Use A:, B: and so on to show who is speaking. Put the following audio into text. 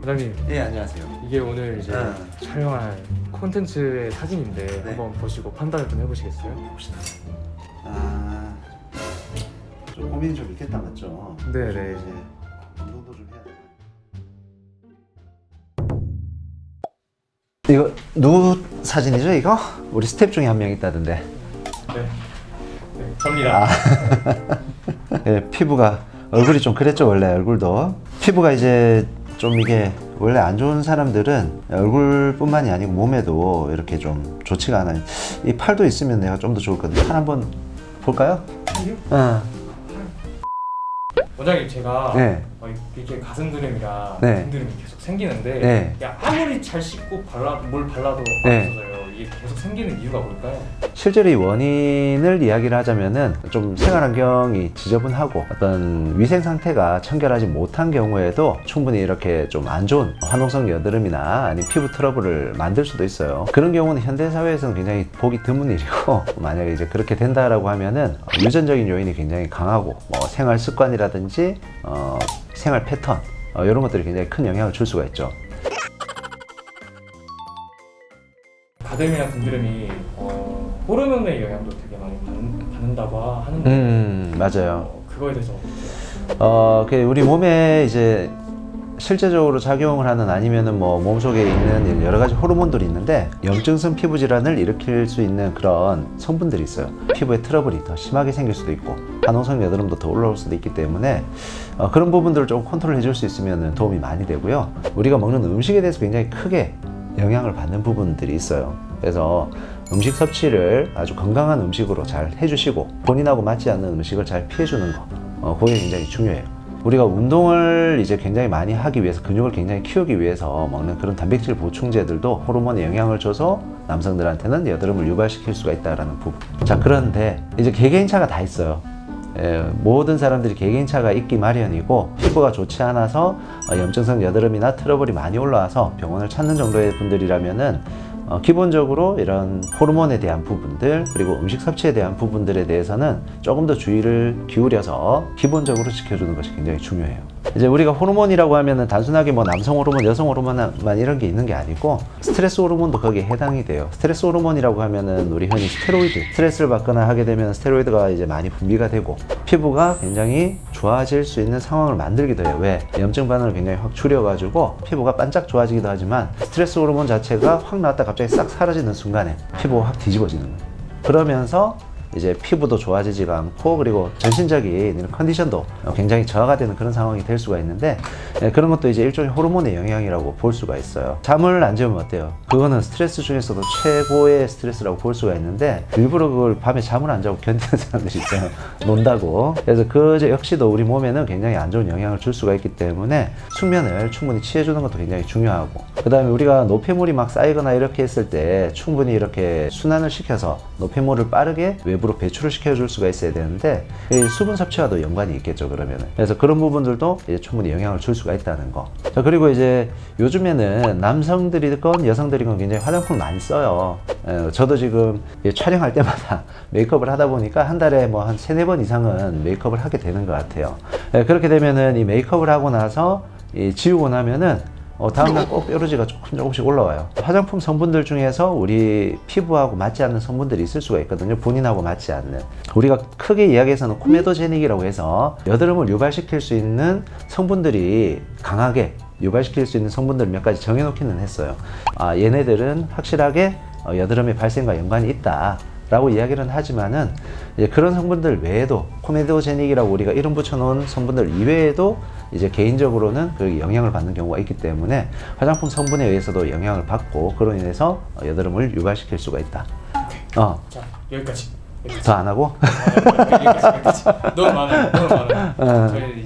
A: 부장님
B: 예 안녕하세요.
A: 이게 오늘 이제
B: 어.
A: 촬영할 콘텐츠의 사진인데
B: 네.
A: 한번 보시고 판단을 좀 해보시겠어요?
B: 봅시다. 아 좀 고민이 좀 있겠다 맞죠?
A: 네네.
B: 이제 운동도 좀 해야 돼. 이거 누구 사진이죠 이거? 우리 스텝 중에 한 명 있다던데.
A: 네. 네, 접니다.
B: 예, 피부가 얼굴이 좀 그랬죠 원래 얼굴도 피부가 이제 좀 이게 원래 안 좋은 사람들은 얼굴뿐만이 아니고 몸에도 이렇게 좀 좋지가 않아요 이 팔도 있으면 내가 좀 더 좋을 건데 팔 한번 볼까요? 어.
A: 원장님 제가
B: 네.
A: 어, 이렇게 가슴드림이랑
B: 네.
A: 등드림이 계속 생기는데
B: 네.
A: 야, 아무리 잘 씻고 발라 뭘 발라도
B: 네.
A: 없어져요. 이게 계속 생기는 이유가 뭘까요?
B: 실제로 이 원인을 이야기를 하자면은 좀 생활 환경이 지저분하고 어떤 위생 상태가 청결하지 못한 경우에도 충분히 이렇게 좀 안 좋은 화농성 여드름이나 아니면 피부 트러블을 만들 수도 있어요. 그런 경우는 현대 사회에서는 굉장히 보기 드문 일이고 만약에 이제 그렇게 된다라고 하면은 유전적인 요인이 굉장히 강하고 뭐 생활 습관이라든지 어, 생활 패턴 어, 이런 것들이 굉장히 큰 영향을 줄 수가 있죠.
A: 가슴이나 등드림이 어, 호르몬의 영향도 되게 많이 받는, 받는다고 하는데
B: 음 맞아요.
A: 어, 그거에 대해서 어,
B: 그 우리 몸에 이제 실제적으로 작용을 하는 아니면은 뭐 몸속에 있는 여러 가지 호르몬들이 있는데 염증성 피부 질환을 일으킬 수 있는 그런 성분들이 있어요. 피부에 트러블이 더 심하게 생길 수도 있고 한홍성 여드름도 더 올라올 수도 있기 때문에 어, 그런 부분들을 좀 컨트롤 해줄 수 있으면 도움이 많이 되고요. 우리가 먹는 음식에 대해서 굉장히 크게 영향을 받는 부분들이 있어요. 그래서 음식 섭취를 아주 건강한 음식으로 잘 해주시고 본인하고 맞지 않는 음식을 잘 피해주는 거, 어, 그게 굉장히 중요해요. 우리가 운동을 이제 굉장히 많이 하기 위해서 근육을 굉장히 키우기 위해서 먹는 그런 단백질 보충제들도 호르몬에 영향을 줘서 남성들한테는 여드름을 유발시킬 수가 있다라는 부분. 자 그런데 이제 개개인차가 다 있어요. 예, 모든 사람들이 개개인차가 있기 마련이고 피부가 좋지 않아서 어, 염증성 여드름이나 트러블이 많이 올라와서 병원을 찾는 정도의 분들이라면은 어, 기본적으로 이런 호르몬에 대한 부분들 그리고 음식 섭취에 대한 부분들에 대해서는 조금 더 주의를 기울여서 기본적으로 지켜주는 것이 굉장히 중요해요. 이제 우리가 호르몬이라고 하면은 단순하게 뭐 남성 호르몬, 여성 호르몬만 이런 게 있는 게 아니고 스트레스 호르몬도 거기에 해당이 돼요. 스트레스 호르몬이라고 하면은 우리 흔히 스테로이드, 스트레스를 받거나 하게 되면 스테로이드가 이제 많이 분비가 되고 피부가 굉장히 좋아질 수 있는 상황을 만들기도 해요. 왜? 염증 반응을 굉장히 확 줄여가지고 피부가 반짝 좋아지기도 하지만 스트레스 호르몬 자체가 확 나왔다 갑자기 싹 사라지는 순간에 피부가 확 뒤집어지는 거예요. 그러면서 이제 피부도 좋아지지가 않고 그리고 전신적인 컨디션도 굉장히 저하가 되는 그런 상황이 될 수가 있는데 예, 그런 것도 이제 일종의 호르몬의 영향이라고 볼 수가 있어요. 잠을 안 재우면 어때요? 그거는 스트레스 중에서도 최고의 스트레스라고 볼 수가 있는데 일부러 그걸 밤에 잠을 안 자고 견디는 사람들이 있어요. 논다고. 그래서 그 역시도 우리 몸에는 굉장히 안 좋은 영향을 줄 수가 있기 때문에 숙면을 충분히 취해주는 것도 굉장히 중요하고 그 다음에 우리가 노폐물이 막 쌓이거나 이렇게 했을 때 충분히 이렇게 순환을 시켜서 노폐물을 빠르게 외부로 배출을 시켜줄 수가 있어야 되는데 이 수분 섭취와도 연관이 있겠죠 그러면은 그래서 그런 부분들도 이제 충분히 영향을 줄 수가 있다는 거. 자 그리고 이제 요즘에는 남성들이건 여성들이건 굉장히 화장품을 많이 써요. 에, 저도 지금 이 촬영할 때마다 메이크업을 하다 보니까 한 달에 뭐 한 세네 번 이상은 메이크업을 하게 되는 것 같아요. 에, 그렇게 되면은 이 메이크업을 하고 나서 이 지우고 나면은 어, 다음날 꼭 뾰루지가 조금 조금씩 올라와요. 화장품 성분들 중에서 우리 피부하고 맞지 않는 성분들이 있을 수가 있거든요. 본인하고 맞지 않는. 우리가 크게 이야기해서는 코메도제닉이라고 해서 여드름을 유발시킬 수 있는 성분들이 강하게 유발시킬 수 있는 성분들 몇 가지 정해놓기는 했어요. 아, 얘네들은 확실하게 어, 여드름의 발생과 연관이 있다. 라고 이야기는 하지만은 그런 성분들 외에도 코메도제닉이라고 우리가 이름 붙여놓은 성분들 이외에도 이제 개인적으로는 그 영향을 받는 경우가 있기 때문에 화장품 성분에 의해서도 영향을 받고 그로 인해서 어, 여드름을 유발시킬 수가 있다. 어,
A: 자 여기까지.
B: 더 안 하고?
A: 여기까지, 여기까지. 너무 많아요. 너무 많아요.
B: 어.
A: 저희